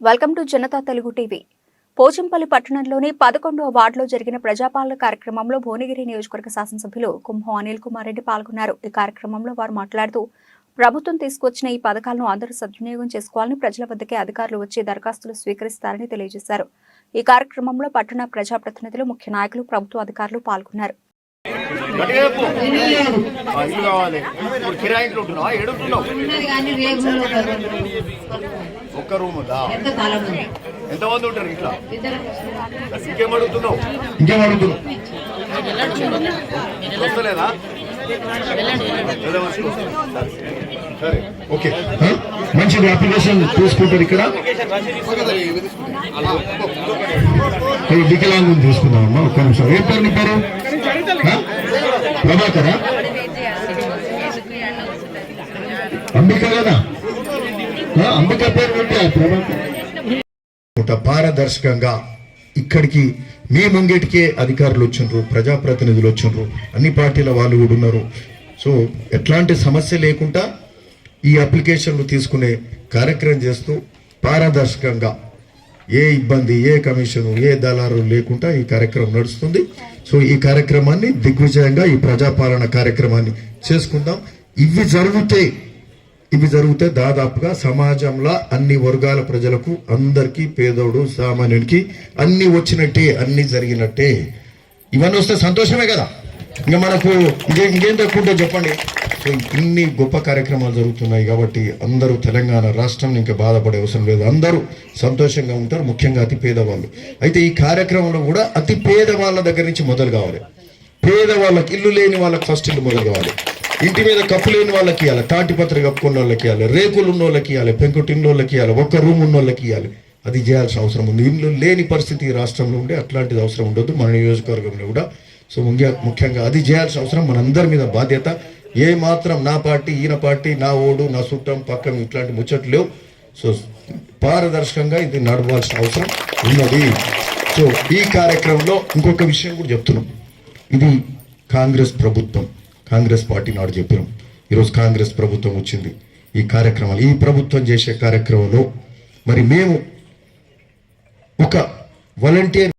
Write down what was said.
Welcome to Janata Telugu TV. Pochampally పట్టణంలోని పదకొండవ వార్డులో జరిగిన ప్రజాపాలన కార్యక్రమంలో భువనగిరి నియోజకవర్గ శాసనసభ్యులు కుంభం అనిల్ కుమార్ రెడ్డి పాల్గొన్నారు. ఈ కార్యక్రమంలో వారు మాట్లాడుతూ ప్రభుత్వం తీసుకొచ్చిన ఈ పథకాలను అందరూ సద్వినియోగం చేసుకోవాలని ప్రజల వద్దకే అధికారులు వచ్చి దరఖాస్తులు స్వీకరిస్తారని తెలియజేశారు. ఈ కార్యక్రమంలో పట్టణ ప్రజాప్రతినిధులు ముఖ్య నాయకులు ప్రభుత్వ అధికారులు పాల్గొన్నారు. కావాలి. ఒక్క రూమ్ ఎంతమంది ఉంటారు ఇట్లా? ఇంకేం అడుగుతున్నావు? ఇంకేం అడుగుతున్నావు? ఓకే? మంచిది అప్లికేషన్ చూసుకుంటారు ఇక్కడ. చూసుకుందాం అమ్మా ఒక్క నిమిషం. ఏం పేరు నీ పేరు? ప్రభాకరా? అంబిక కదా ఆ, అంబిక పేరు పెట్టి ఆ ప్రభాకర్ ఒక పారదర్శకంగా ఇక్కడికి మీ ముంగిటికే అధికారులు వచ్చిండ్రు ప్రజాప్రతినిధులు వచ్చిండ్రు అన్ని పార్టీల వాళ్ళు కూడా ఉన్నారు. సో ఎట్లాంటి సమస్య లేకుండా ఈ అప్లికేషన్లు తీసుకునే కార్యక్రమం చేస్తూ పారదర్శకంగా ఏ ఇబ్బంది ఏ కమిషను ఏ దళారు లేకుండా ఈ కార్యక్రమం నడుస్తుంది. సో ఈ కార్యక్రమాన్ని దిగ్విజయంగా ఈ ప్రజాపాలన కార్యక్రమాన్ని చేసుకుందాం. ఇవి జరిగితే ఇవి జరిగితే దాదాపుగా సమాజంలో అన్ని వర్గాల ప్రజలకు అందరికీ పేదోడు సామాన్యునికి అన్ని వచ్చినట్టే అన్ని జరిగినట్టే. ఇవన్నీ వస్తే సంతోషమే కదా? ఇంకా మనకు ఇంకే ఇంకేం తక్కువ చెప్పండి. సో ఇన్ని గొప్ప కార్యక్రమాలు జరుగుతున్నాయి కాబట్టి అందరూ తెలంగాణ రాష్ట్రం ఇంకా బాధపడే అవసరం లేదు. అందరూ సంతోషంగా ఉంటారు ముఖ్యంగా అతి పేదవాళ్ళు. అయితే ఈ కార్యక్రమంలో కూడా అతి పేద వాళ్ళ దగ్గర నుంచి మొదలు కావాలి. పేదవాళ్ళకి ఇల్లు లేని వాళ్ళకి ఫస్ట్ ఇల్లు మొదలు కావాలి. ఇంటి మీద కప్పు లేని వాళ్ళకి ఇవ్వాలి తాటిపత్ర కప్పుకున్న వాళ్ళకి ఇవ్వాలి రేకులు ఉన్న వాళ్ళకి ఇవ్వాలి పెంకుటిన్న వాళ్ళకి ఇవ్వాలి ఒక్క రూమ్ ఉన్న వాళ్ళకి ఇవ్వాలి అది చేయాల్సిన అవసరం ఉంది. ఇల్లు లేని పరిస్థితి రాష్ట్రంలో ఉండే అట్లాంటిది అవసరం ఉండదు మన నియోజకవర్గంలో కూడా. సో ముఖ్య ముఖ్యంగా అది చేయాల్సిన అవసరం. మనందరి మీద బాధ్యత. ఏ మాత్రం నా పార్టీ ఈయన పార్టీ నా ఓడు నా చుట్టం పక్కన ఇట్లాంటి ముచ్చట్లు లేవు. సో పారదర్శకంగా ఇది నడవాల్సిన అవసరం ఉన్నది. సో ఈ కార్యక్రమంలో ఇంకొక విషయం కూడా చెప్తున్నాం. ఇది కాంగ్రెస్ ప్రభుత్వం. కాంగ్రెస్ పార్టీ నాడు చెప్పినాం. ఈరోజు కాంగ్రెస్ ప్రభుత్వం వచ్చింది. ఈ కార్యక్రమాలు ఈ ప్రభుత్వం చేసే కార్యక్రమంలో మరి మేము ఒక వాలంటీర్